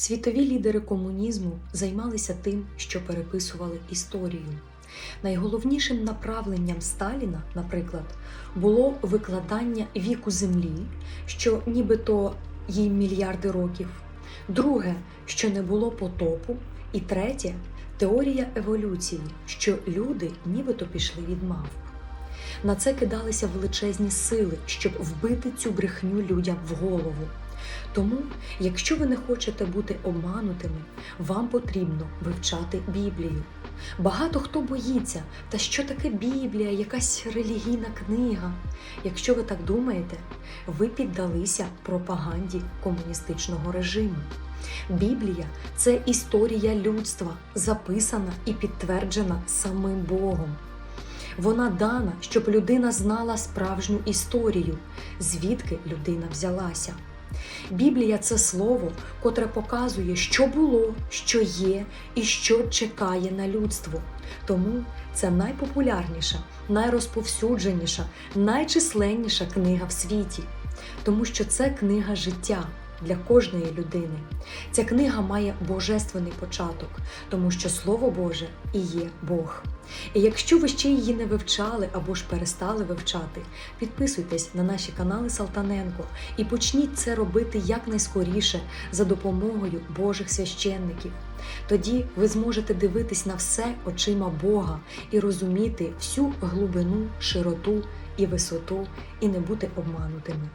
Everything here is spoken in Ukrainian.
Світові лідери комунізму займалися тим, що переписували історію. Найголовнішим направленням Сталіна, наприклад, було викладання віку землі, що нібито їй мільярди років. Друге, що не було потопу. І третє теорія еволюції, що люди нібито пішли від мавп. На це кидалися величезні сили, щоб вбити цю брехню людям в голову. Тому, якщо ви не хочете бути обманутими, вам потрібно вивчати Біблію. Багато хто боїться, та що таке Біблія, якась релігійна книга. Якщо ви так думаєте, ви піддалися пропаганді комуністичного режиму. Біблія це історія людства, записана і підтверджена самим Богом. Вона дана, щоб людина знала справжню історію, звідки людина взялася. Біблія це слово, котре показує, що було, що є і що чекає на людство. Тому це найпопулярніша, найрозповсюдженіша, найчисленніша книга в світі, тому що це книга життя для кожної людини. Ця книга має божественний початок, тому що Слово Боже і є Бог. І якщо ви ще її не вивчали або ж перестали вивчати, підписуйтесь на наші канали Салтаненко і почніть це робити якнайскоріше за допомогою Божих священників. Тоді ви зможете дивитись на все очима Бога і розуміти всю глибину, широту і висоту, і не бути обманутими.